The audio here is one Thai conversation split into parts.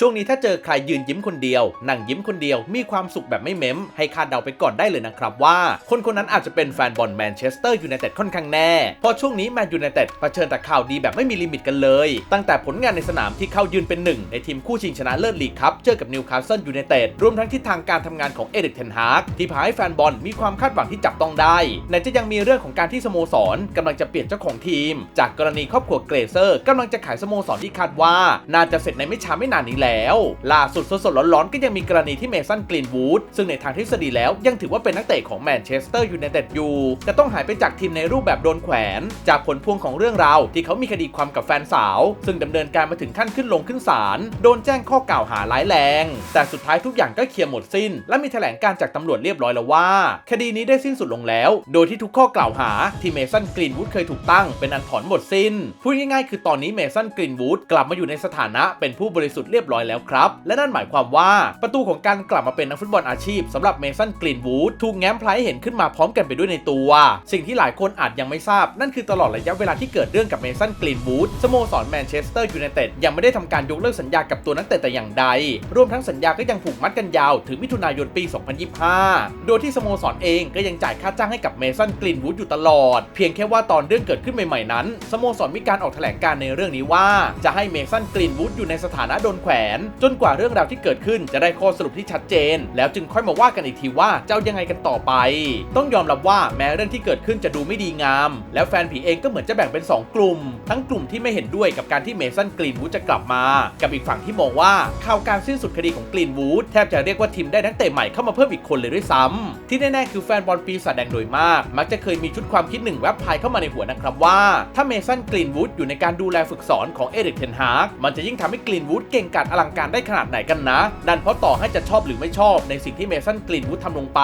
ช่วงนี้ถ้าเจอใครยืนยิ้มคนเดียว นั่งยิ้มคนเดียวมีความสุขแบบไม่เม้ม ให้คาดเดาไปก่อนได้เลยนะครับว่า คนคนนั้นอาจจะเป็นแฟนบอลแมนเชสเตอร์ยูไนเต็ดค่อนข้างแน่เพราะช่วงนี้แมนยูไนเต็ดเผชิญแต่ข่าวดีแบบไม่มีลิมิตกันเลย ตั้งแต่ผลงานในสนามที่เข้ายืนเป็นหนึ่งในทีมคู่ชิงชนะเลิศลีกครับเจอกับนิวคาสเซิลยูไนเต็ดรวมทั้งทิศทางการทำงานของเอริกเทนฮากที่พาให้แฟนบอลมีความคาดหวังที่จับต้องได้ไหนจะยังมีเรื่องของการที่สโมสรกำลังจะเปลี่ยนเจ้าของทีม จากกรณีครอบครัวเกรเซอร์กำลังจะขายสโมสรที่คาดว่า น่าจะเสร็จในไม่ช้าไม่นานนี้แล้วล่าสุดสดๆร้อนๆก็ยังมีกรณีที่เมสันกรีนวูดซึ่งในทางทฤษฎีแล้วยังถือว่าเป็นนักเตะของแมนเชสเตอร์ยูไนเต็ดอยู่แต่ต้องหายไปจากทีมในรูปแบบโดนแขวน จากผลพวงของเรื่องราวที่เขามีคดีความกับแฟนสาว ซึ่งดำเนินการมาถึงขั้นขึ้นลงขึ้นศาลโดนแจ้งข้อกล่าวหาร้ายแรง แต่สุดท้ายทุกอย่างก็เคลียร์หมดสิ้น และมีแถลงการจากตำรวจเรียบร้อยแล้วว่า คดีนี้ได้สิ้นสุดลงแล้ว โดยที่ทุกข้อกล่าวหาที่เมสันกรีนวูดเคยถูกตั้งเป็นอันถอนหมดสิ้นพูดง่ายๆคือตอนนี้เมสันกรีนวูดกลับมาอยู่ในสถานะเป็นผู้บริสุทธิ์เรียบร้อยแล้วครับ และนั่นหมายความว่าประตูของการกลับมาเป็นนักฟุตบอลอาชีพสำหรับเมสันกรีนวูดถูกแง้มพลายเห็นขึ้นมาพร้อมกันไปด้วยในตัว สิ่งที่หลายคนอาจยังไม่ทราบ นั่นคือตลอดระยะเวลาที่เกิดเรื่องกับเมสันกรีนวูดสโมสรแมนเชสเตอร์ยูไนเต็ดยังไม่ได้ทำการยกเลิกสัญญากับตัวนักเตะแต่อย่างใด รวมทั้งสัญญาก็ยังผูกมัดกันยาวถึงมิถุนายนปี 2025 โดยที่สโมสรเองก็ยังจ่ายค่าจ้างให้กับเมสันกรีนวูดอยู่ตลอด เพียงแค่ว่าตอนเรื่องเกิดขึ้นใหม่ๆนั้นสโมสรมีการออกแถลงการในเรื่องนี้ว่า จะให้เมสันกรีนวูดอยู่ในสถานะโดนแขวนจนกว่าเรื่องราวที่เกิดขึ้นจะได้ข้อสรุปที่ชัดเจน แล้วจึงค่อยมาว่ากันอีกทีว่าจะเอายังไงกันต่อไป ต้องยอมรับว่าแม้เรื่องที่เกิดขึ้นจะดูไม่ดีงาม แล้วแฟนผีเองก็เหมือนจะแบ่งเป็น 2 กลุ่ม ทั้งกลุ่มที่ไม่เห็นด้วยกับการที่เมสันกรีนวูดจะกลับมา กับอีกฝั่งที่มองว่าข่าวการสิ้นสุดคดีของกรีนวูดแทบจะเรียกว่าทีมได้นักเตะใหม่เข้ามาเพิ่มอีกคนเลยด้วยซ้ำที่แน่ๆคือแฟนบอลปีศาจแดงโดยมาก มักจะเคยมีชุดความคิดหนึ่งแวบภายเข้ามาในหัวนะครับว่า ถ้าเมสันกรีนวูดอยู่ในการดูแลฝึกสอนของเอริกเทนฮากมันจะยิ่งทำให้กรีนวูดเก่งกาจอลังการได้ขนาดไหนกันนะ นั่นเพราะต่อให้จะชอบหรือไม่ชอบในสิ่งที่เมสันกรีนวูดทำลงไป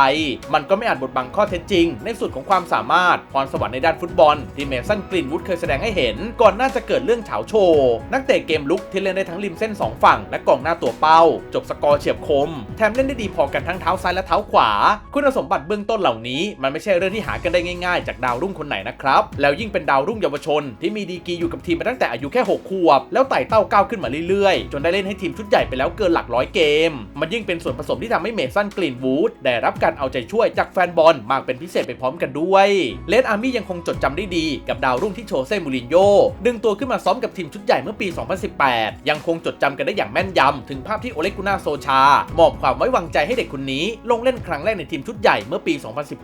มันก็ไม่อาจบดบังข้อเท็จจริง ในส่วนของความสามารถพรสวรรค์ในด้านฟุตบอล ที่เมสันกรีนวูดเคยแสดงให้เห็น ก่อนหน้าจะเกิดเรื่องเฉาโชว์นักเตะเกมลุกที่เล่นได้ทั้งริมเส้น 2 ฝั่ง และกองหน้าตัวเป้า จบสกอร์เฉียบคม แถมเล่นได้ดีพอกันทั้งเท้าซ้ายและเท้าขวา คุณสมบัติเบื้องต้นเหล่านี้ มันไม่ใช่เรื่องที่หากันได้ง่าย ๆ จากดาวรุ่งคนไหนนะครับแล้วยิ่งเป็นดาวรุ่งเยาวชน ที่มีดีกีอยู่กับทีมมาตั้งแต่อายุแค่ 6 ขวบ แล้วไต่เต้าก้าวขึ้นมาเรื่อยๆ จนได้เล่นให้ทีมชุดใหญ่ไปแล้วเกินหลักร้อยเกม มันยิ่งเป็นส่วนผสมที่ทำให้เมสันกรีนวูดได้รับการเอาใจช่วยจากแฟนบอลมากเป็นพิเศษไปพร้อมกันด้วยเลดอาร์มี่ยังคงจดจำได้ดีกับดาวรุ่งที่โชเซ่มูรินโญ่ดึงตัวขึ้นมาซ้อมกับทีมชุดใหญ่เมื่อปี 2018 ยังคงจดจำกันได้อย่างแม่นยำถึงภาพที่โอเลกุนาโซชามอบความไว้วางใจให้เด็กคนนี้ ลงเล่นครั้งแรกในทีมชุดใหญ่เมื่อปี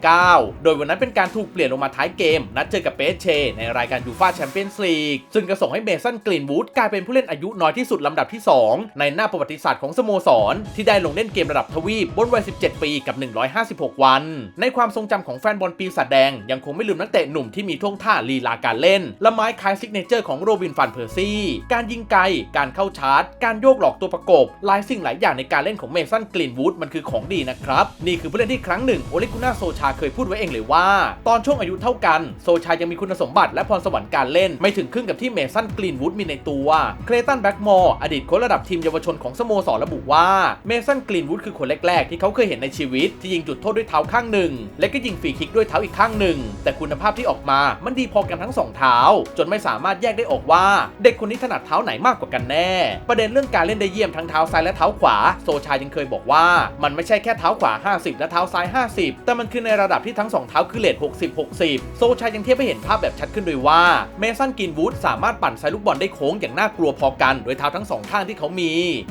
2019 โดยวันนั้นเป็นการถูกเปลี่ยนลงมาท้ายเกม นัดเจอกับเปเช ในรายการยูฟาแชมเปี้ยนส์ลีกซึ่งก็ส่งให้เมสันกรีนวูดกลายเป็นผู้เล่นอายุน้อยที่สุดลำดับที่ 2ในหน้าประวัติศาสตร์ของสโมสร ที่ได้ลงเล่นเกมระดับทวีปบนวัย 17 ปีกับ 156 วัน ในความทรงจำของแฟนบอลปีศาจแดง ยังคงไม่ลืมนักเตะหนุ่มที่มีท่วงท่าลีลาการเล่น และไม้คล้ายซิกเนเจอร์ของโรบินฟันเพอร์ซี่ การยิงไกล การเข้าชาร์จ การโยกหลอกตัวประกบหลายสิ่งหลายอย่างในการเล่นของเมสันกรีนวูดมันคือของดีนะครับนี่คือผู้เล่นที่ครั้งหนึ่งโอเลกุน่าโซชาเคยพูดไว้เองเลยว่า ตอนช่วงอายุเท่ากันโซชายังมีคุณสมบัติและพรสวรรค์การเล่น ไม่ถึงครึ่งกับที่เมสันกรีนวูดมีในตัวเคลตันแบ็กมอร์อดีตโค้ชระดับทีมเยาวชนของสโมสรระบุว่าเมสันกรีนวูดคือคนแรก ๆ ที่เขาเคยเห็นในชีวิต ที่ยิงจุดโทษด้วยเท้าข้างหนึ่ง และก็ยิงฟรีคิกด้วยเท้าอีกข้างหนึ่ง แต่คุณภาพที่ออกมามันดีพอกันทั้งสองเท้า จนไม่สามารถแยกได้ออกว่า เด็กคนนี้ถนัดเท้าไหนมากกว่ากันแน่ ประเด็นเรื่องการเล่นได้เยี่ยมทั้งเท้าซ้ายและเท้าขวา โซชายังเคยบอกว่า มันไม่ใช่แค่เท้าขวา 50 และเท้าซ้าย 50 แต่มันคือในระดับที่ทั้งสองเท้าคือเลท60 60 โซชายังเทียบให้เห็นภาพแบบชัดขึ้นด้วยว่าเมสันกินวูดสามารถปั่นไซลูกบอลได้โค้งอย่างน่ากลัวพอกันโดยเท้าทั้งสองข้างที่เขามี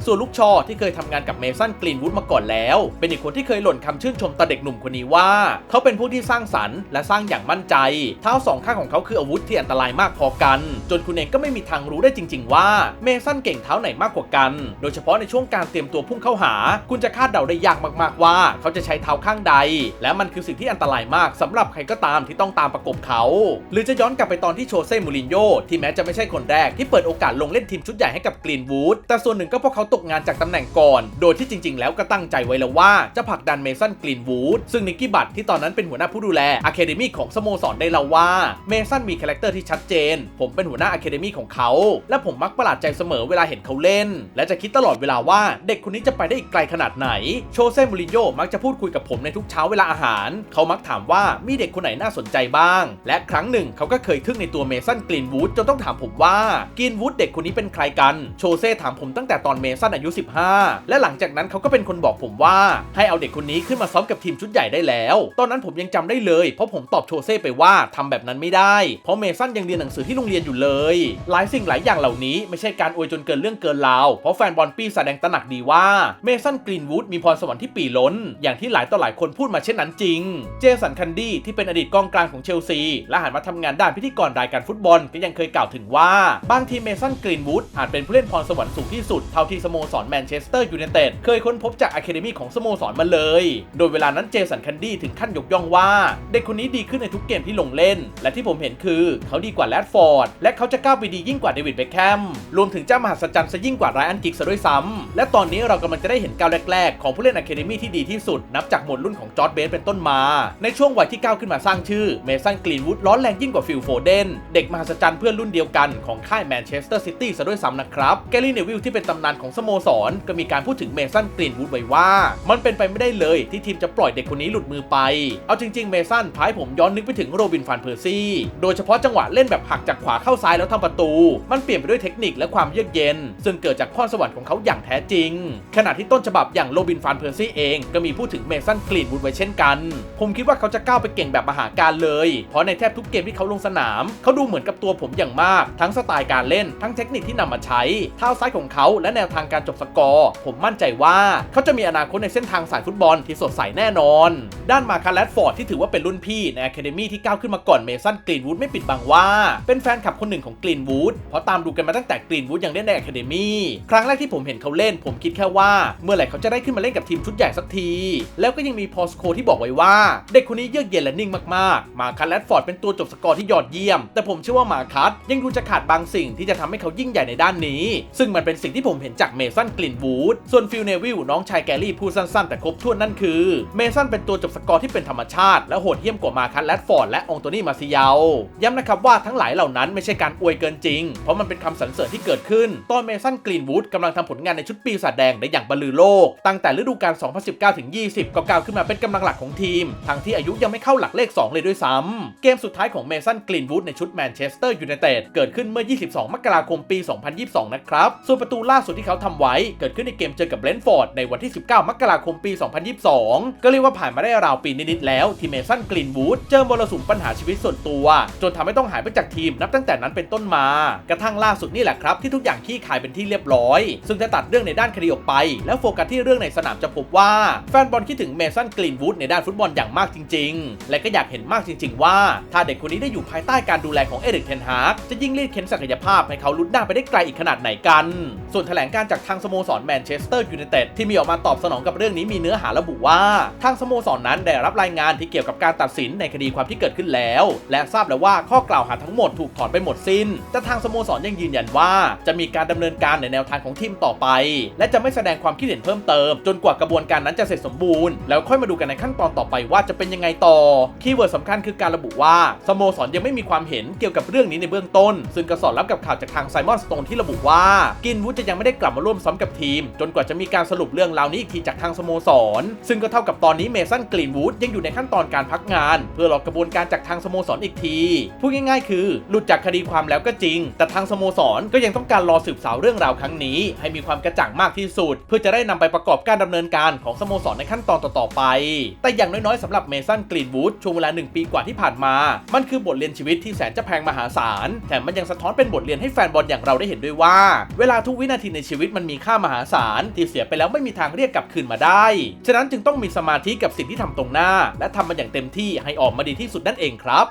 ส่วนลูกชอที่เคยทำงานกับเมสันกรีนวูดมาก่อนแล้ว เป็นอีกคนที่เคยหล่นคำชื่นชมตาเด็กหนุ่มคนนี้ว่า เขาเป็นผู้ที่สร้างสรรค์และสร้างอย่างมั่นใจ เท้าสองข้างของเขาคืออาวุธที่อันตรายมากพอกัน จนคุณเองก็ไม่มีทางรู้ได้จริง ๆ ว่าเมสันเก่งเท้าไหนมากกว่ากัน โดยเฉพาะในช่วงการเตรียมตัวพุ่งเข้าหา คุณจะคาดเดาได้ยากมากๆว่า เขาจะใช้เท้าข้างใด และมันคือสิ่งที่อันตรายมากสำหรับใครก็ตามที่ต้องตามประกบเขา หรือจะย้อนกลับไปตอนที่โชเซ่มูรินโญ่ที่แม้จะไม่ใช่คนแรกที่เปิดโอกาสลงเล่นทีมชุดใหญ่ให้กับกรีนวูดแต่ส่วนหนึ่งก็เพราะเขาตกงานจากตำแหน่งก่อน โดยที่จริง ๆ แล้วก็ตั้งใจไว้แล้วว่าจะผลักดันเมสันกรีนวูดซึ่งนิกกี้บัตที่ตอนนั้นเป็นหัวหน้าผู้ดูแลอะคาเดมี่ของสโมสรได้เล่าว่าเมสันมีคาแรคเตอร์ที่ชัดเจน ผมเป็นหัวหน้าอะคาเดมี่ของเขา และผมมักประหลาดใจเสมอเวลาเห็นเขาเล่น และจะคิดตลอดเวลาว่าเด็กคนนี้จะไปได้อีกไกลขนาดไหน โชเซ่มูรินโญ่มักจะพูดคุยกับผมในทุกเช้าเวลาอาหาร เขามักถามว่ามีเด็กคนไหนน่าสนใจบ้าง และครั้งหนึ่งเขาก็เคยทึ่งในตัวเมสันกรีนวูดจนต้องถามผมว่ากรีนวูดเด็กคนนี้เป็นใครกัน โชเซ่ถามผมตั้งแต่ตอนเมสันอายุ 15 และหลังจากนั้นเขาก็เป็นคนบอกผมว่า ให้เอาเด็กคนนี้ขึ้นมาซ้อมกับทีมชุดใหญ่ได้แล้ว ตอนนั้นผมยังจำได้เลย เพราะผมตอบโชเซ่ไปว่าทำแบบนั้นไม่ได้ เพราะเมสันยังเรียนหนังสือที่โรงเรียนอยู่เลย หลายสิ่งหลายอย่างเหล่านี้ไม่ใช่การอวยจนเกินเรื่องเกินราว เพราะแฟนบอลปีแสดงตระหนักดีว่าเมสันกรีนวูดมีพรสวรรค์ที่ปีล้น อย่างที่หลายต่อหลายคนพูดมาเช่นนั้นจริง เจสันคันดี้ที่เป็นอดีตกองกลางของเชลซีและหันมาทำงานด้านพิธีกรรายการฟุตบอลก็ยังเคยกล่าวถึงว่าบางทีเมสันกรีนวูดอาจเป็นผู้เล่นพรสวรรค์สูงที่สุดเท่าที่สโมสรแมนเชสเตอร์ยูไนเต็ดเคยค้นพบจากอะคาเดมีของสโมสรมาเลย โดยเวลานั้นเจสันคันดี้ถึงขั้นยกย่องว่า เด็กคนนี้ดีขึ้นในทุกเกมที่ลงเล่น และที่ผมเห็นคือเขาดีกว่าแรดฟอร์ดและเขาจะก้าวไปดียิ่งกว่าเดวิดเบคแฮมรวมถึงเจ้ามหัศจรรย์ซะยิ่งกว่าไรอันกิกซะด้วยซ้ำและตอนนี้เรากำลังจะได้เห็นก้าวแรก ๆ ของผู้เล่นอะคาเดมีที่ดีที่สุดนับจากหมดรุ่นของจอร์ดเบสเป็นต้นมา ในช่วงวัยที่ก้าวขึ้นมาสร้างชื่อเมสันกรีนวูดร้อนแรงยิ่งกว่าฟิลโฟเดนเด็กมหัศจรรย์เพื่อนรุ่นเดียวกันของค่ายแมนเชสเตอร์ซิตี้ซะด้วยซ้ำนะครับแกลลี่เนวิลที่เป็นตำนานของสโมสร ก็มีการพูดถึงเมสันกรีนวูดไว้ว่า มันเป็นไปไม่ได้เลยที่ทีมจะปล่อยเด็กคนนี้หลุดมือไป เอาจริง ๆ เมสันพายผมย้อนนึกไปถึงโรบินฟานเพอร์ซี่ โดยเฉพาะจังหวะเล่นแบบหักจากขวาเข้าซ้ายแล้วทำประตู มันเปลี่ยนไปด้วยเทคนิคและความเยือกเย็น ซึ่งเกิดจากพรสวรรค์ของเขาอย่างแท้จริง ขณะที่ต้นฉบับอย่างโรบินฟานเพอร์ซี่เองก็มีพูดถึงเมสันกรีนวูดไว้เช่นกัน ผมคิดว่าเขาจะก้าวไปเก่งแบบมหาการเลย เพราะในแทบทุกเกมที่เขาลงสนาม เขาดูเหมือนกับตัวผมอย่างมาก ทั้งสไตล์การเล่น ทั้งเทคนิคที่นำมาใช้ เท้าซ้ายของเขาและแนวทางการจบสกอร์ ผมมั่นใจว่าเขาจะมีอนาคตในเส้นทางสายฟุตบอลที่สดใสแน่นอน ด้านมาคาร์แลดฟอร์ดที่ถือว่าเป็นรุ่นพี่ในอะคาเดมี่ที่ก้าวขึ้นมาก่อนเมสันกรีนวูดไม่ปิดบังว่า เป็นแฟนคลับคนหนึ่งของกรีนวูดเพราะตามดูกันมาตั้งแต่กรีนวูดยังเล่นในอะคาเดมี่ครั้งแรกที่ผมเห็นเขาเล่น ผมคิดแค่ว่า เมื่อไหร่เขาจะได้ขึ้นมาเล่นกับทีมชุดใหญ่สักที แล้วก็ยังมีพอสโคที่บอกไว้ว่า เด็กคนนี้เยือกเย็นและนิ่งมากๆ มาคัสแลดฟอร์ดเป็นตัวจบสกอร์ที่ยอดเยี่ยม แต่ผมเชื่อว่ามาคัสยังดูจะขาดบางสิ่งที่จะทำให้เขายิ่งใหญ่ในด้านนี้ ซึ่งมันเป็นสิ่งที่ที่ผมเห็นจากเมสันกลินวูดส่วนฟิลเนวิลน้องชายแกรี่พูดสั้นๆ แต่ครบถ้วนนั่นคือ เมสันเป็นตัวจบสกอร์ที่เป็นธรรมชาติ และโหดเยี่ยมกว่ามาคัสแลดฟอร์ดและองโตนี่มาซิยาย้ำนะครับว่าทั้งหลายเหล่านั้นไม่ใช่การอวยเกินจริง เพราะมันเป็นคำสรรเสริญที่เกิดขึ้น ตอนเมสันกรีนวูดกำลังทำผลงานในชุดปีศาจแดงได้อย่างบรรลือโลก ตั้งแต่ฤดูกาล 2019-20 ก็ก้าวขึ้นมาเป็นกำลังหลักของทีม ทั้งที่อายุยังไม่เข้าหลักเลข 2 เลยด้วยซ้ำ เกมสุดท้ายของเมสันกรีนวูดในชุดแมนเชสเตอร์ยูไนเต็ดเกิดขึ้นเมื่อ 22 มกราคมปี 2022 นะครับ ส่วนประตูล่าสุดที่เขาทำไว้เกิดขึ้นในเกมเจอกับเบรนฟอร์ดในวันที่ 19 มกราคมปี 2022 ก็เรียกว่าผ่านมาได้ราวปีนิดๆแล้วทีเมสันกรีนวูดเจอมรสุมปัญหาชีวิตส่วนตัว จนทำให้ต้องหายไปจากทีมนับตั้งแต่นั้นเป็นต้นมา กระทั่งล่าสุดนี่แหละครับที่ทุกอย่างขี้ขายเป็นที่เรียบร้อย ซึ่งถ้าตัดเรื่องในด้านคดีออกไป แล้วโฟกัสที่เรื่องในสนามจะพบว่าแฟนบอลคิดถึงเมสันกรีนวูดในด้านฟุตบอลอย่างมากจริง ๆ และก็อยากเห็นมากจริง ๆ ว่า ถ้าเด็กคนนี้ได้อยู่ภายใต้การดูแลของเอริกเทนฮากจะยิ่งรีดเข็นศักยภาพให้เขาลุ้นหน้าไปได้ไกลอีกขนาดไหนกันส่วนวนถแถลงการจากทางสโมสรแมนเชสเตอร์ยูไนเต็ดที่มีออกมาตอบสนองกับเรื่องนี้มีเนื้อหาระบุว่า ทางสโมสรนั้นได้รับรายงานที่เกี่ยวกับการตัดสินในคดีความที่เกิดขึ้นแล้ว และทราบแล้วว่าข้อกล่าวหาทั้งหมดถูกถอนไปหมดสิ้น แต่ทางสโมสรยังยืนยันว่าจะมีการดำเนินการในแนวทางของทีมต่อไป และจะไม่แสดงความคิดเห็นเพิ่มเติม จนกว่ากระบวนการนั้นจะเสร็จสมบูรณ์แล้วค่อยมาดูกันในขั้นตอนต่อไปว่าจะเป็นยังไงต่อคีย์เวิร์ดสำคัญคือการระบุว่าสโมสรยังไม่มีความเห็นเกี่ยวกับเรื่องนี้ในเบื้องต้น ซึ่งก็สอดรับกับข่าวจากทางไซมอนสโตนที่ระบุว่ากินวูดจะยังไม่ได้กลับมาร่วมซ้อมกับทีม จนกว่าจะมีการสรุปเรื่องราวนี้อีกทีจากทางสโมสร ซึ่งก็เท่ากับตอนนี้เมสันกรีนวูดยังอยู่ในขั้นตอนการพักงาน เพื่อรอกระบวนการจากทางสโมสรอีกทีพูดง่ายๆ คือหลุดจากคดีความแล้วก็จริง แต่ทางสโมสรก็ยังต้องการรอสืบสาวเรื่องราวครั้งนี้ ให้มีความกระจ่างมากที่สุด เพื่อจะได้นำไปประกอบการดำเนินการของสโมสรในขั้นตอนต่อๆไป แต่อย่างน้อยๆสำหรับเมสันกรีนวูดช่วงเวลา 1 ปีกว่าที่ผ่านมา มันคือบทเรียนชีวิตที่แสนจะแพงมหาศาลแถมมันยังสะท้อนเป็นบทเรียนให้แฟนบอลอย่างเราได้เห็นด้วยว่า เวลาทุกวินาทีในชีวิตมันมีค่ามหาศาลที่เสียไปแล้วไม่มีทางเรียกกลับคืนมาได้ ฉะนั้นจึงต้องมีสมาธิกับสิ่งที่ทำตรงหน้า และทำมันอย่างเต็มที่ให้ออกมาดีที่สุดนั่นเองครับ